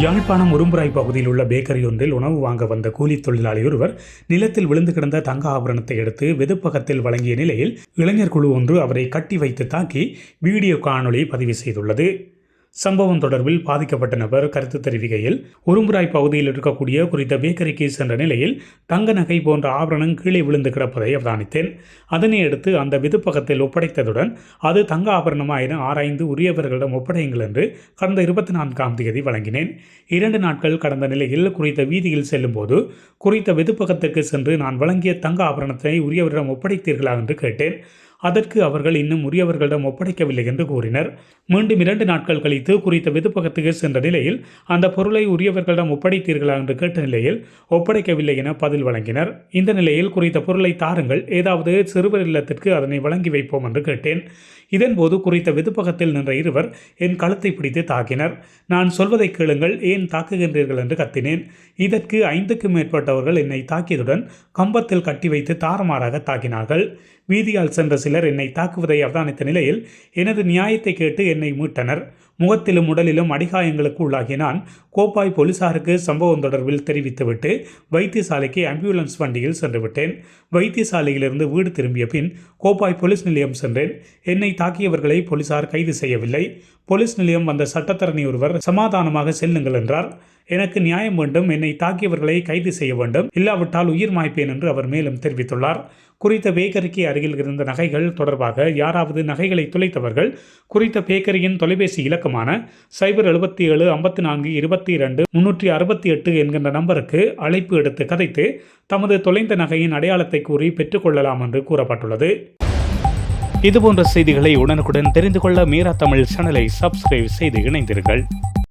யாழ்ப்பாணம் உரும்புராய் பகுதியில் உள்ள பேக்கரி ஒன்றில் உணவு வாங்க வந்த கூலித் தொழிலாளி ஒருவர் நிலத்தில் விழுந்து கிடந்த தங்க ஆபரணத்தை எடுத்து வெதுப்பகத்தில் வழங்கிய நிலையில் இளைஞர் குழு ஒன்று அவரை கட்டி வைத்து தாக்கி வீடியோ காணொளி பதிவு செய்துள்ளது. சம்பவம் தொடர்பில் பாதிக்கப்பட்ட நபர் கருத்து தெரிவிக்கையில் உரும்புராய் பகுதியில் இருக்கக்கூடிய குறித்த பேக்கரிக்கு சென்ற நிலையில் தங்க நகை போன்ற ஆபரணம் கீழே விழுந்து கிடப்பதை அவதானித்தேன். அதனை அடுத்து அந்த விதுப்பகத்தில் ஒப்படைத்ததுடன் அது தங்க ஆபரணமா என ஆராய்ந்து உரியவர்களிடம் ஒப்படையுங்கள் என்று கடந்த இருபத்தி நான்காம் தேதி வழங்கினேன். இரண்டு நாட்கள் கடந்த நிலையில் குறித்த வீதியில் செல்லும்போது குறித்த வெதுப்பகத்திற்கு சென்று நான் வழங்கிய தங்க ஆபரணத்தை உரியவரிடம் ஒப்படைத்தீர்களா என்று கேட்டேன். அதற்கு அவர்கள் இன்னும் உரியவர்களிடம் ஒப்படைக்கவில்லை என்று கூறினர். மீண்டும் இரண்டு நாட்கள் கழித்து குறித்த வெதுப்பகத்துக்கு சென்ற நிலையில் அந்த பொருளை உரியவர்களிடம் ஒப்படைத்தீர்களா என்று கேட்ட நிலையில் ஒப்படைக்கவில்லை என பதில் வழங்கினர். இந்த நிலையில் குறித்த பொருளை தாருங்கள் ஏதாவது சிறுவர் இல்லத்திற்கு அதனை வழங்கி வைப்போம் என்று கேட்டேன். இதன்போது குறித்த வெதுப்பகத்தில் நின்ற இருவர் என் கழுத்தை பிடித்து தாக்கினர். நான் சொல்வதை கேளுங்கள் ஏன் தாக்குகின்றீர்கள் என்று கத்தினேன். இதற்கு ஐந்துக்கும் மேற்பட்டவர்கள் என்னை தாக்கியதுடன் கம்பத்தில் கட்டி வைத்து தாறுமாறாக தாக்கினார்கள். வீதியால் சென்ற சிலர் என்னை தாக்குவதை அவதானித்த நிலையில் எனது நியாயத்தை கேட்டு என்னை மீட்டனர். முகத்திலும் உடலிலும் அடிகாயங்களுக்கு உள்ளாகினான். கோப்பாய் போலீசாருக்கு சம்பவம் தொடர்பில் தெரிவித்துவிட்டு வைத்தியசாலைக்கு ஆம்புலன்ஸ் வண்டியில் சென்றுவிட்டேன். வைத்தியசாலையிலிருந்து வீடு திரும்பிய பின் கோப்பாய் போலீஸ் நிலையம் சென்றேன். என்னை தாக்கியவர்களை போலீசார் கைது செய்யவில்லை. போலீஸ் நிலையம் வந்த சட்டத்தரணி ஒருவர் சமாதானமாக செல்லுங்கள் என்றார். எனக்கு நியாயம் வேண்டும். என்னை தாக்கியவர்களை கைது செய்ய வேண்டும். இல்லாவிட்டால் உயிர் மாய்ப்பேன் என்று அவர் மேலும் தெரிவித்துள்ளார். குறித்த பேக்கரிக்கு அருகில் இருந்த நகைகள் தொடர்பாக யாராவது நகைகளை துளைத்தவர்கள் குறித்த பேக்கரியின் தொலைபேசி இலக்கமான சைபர் எழுபத்தி ஏழு ஐம்பத்தி நான்கு இருபத்தி இரண்டு முன்னூற்றி அறுபத்தி எட்டு என்கின்ற நம்பருக்கு அழைப்பு எடுத்து கதைத்து தமது தொலைந்த நகையின் அடையாளத்தை கூறி பெற்றுக்கொள்ளலாம் என்று கூறப்பட்டுள்ளது. இதுபோன்ற செய்திகளை உடனுக்குடன் தெரிந்து கொள்ள மீரா தமிழ் சேனலை சப்ஸ்கிரைப் செய்து இணைந்தீர்கள்